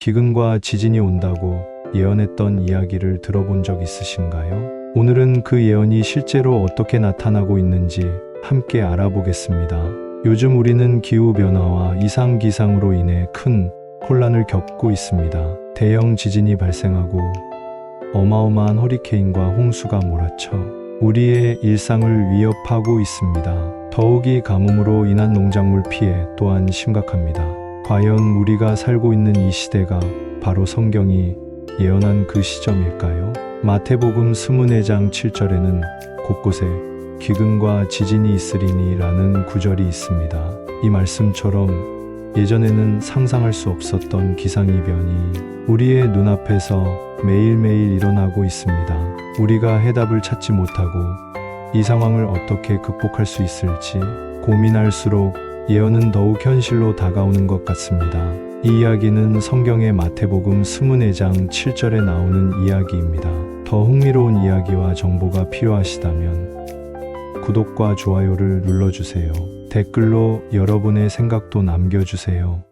기근과 지진이 온다고 예언했던 이야기를 들어본 적 있으신가요? 오늘은 그 예언이 실제로 어떻게 나타나고 있는지 함께 알아보겠습니다. 요즘 우리는 기후변화와 이상기상으로 인해 큰 혼란을 겪고 있습니다. 대형 지진이 발생하고 어마어마한 허리케인과 홍수가 몰아쳐 우리의 일상을 위협하고 있습니다. 더욱이 가뭄으로 인한 농작물 피해 또한 심각합니다. 과연 우리가 살고 있는 이 시대가 바로 성경이 예언한 그 시점일까요? 마태복음 24장 7절에는 곳곳에 기근과 지진이 있으리니 라는 구절이 있습니다. 이 말씀처럼 예전에는 상상할 수 없었던 기상이변이 우리의 눈앞에서 매일매일 일어나고 있습니다. 우리가 해답을 찾지 못하고 이 상황을 어떻게 극복할 수 있을지 고민할수록 예언은 더욱 현실로 다가오는 것 같습니다. 이 이야기는 성경의 마태복음 24장 7절에 나오는 이야기입니다. 더 흥미로운 이야기와 정보가 필요하시다면 구독과 좋아요를 눌러주세요. 댓글로 여러분의 생각도 남겨주세요.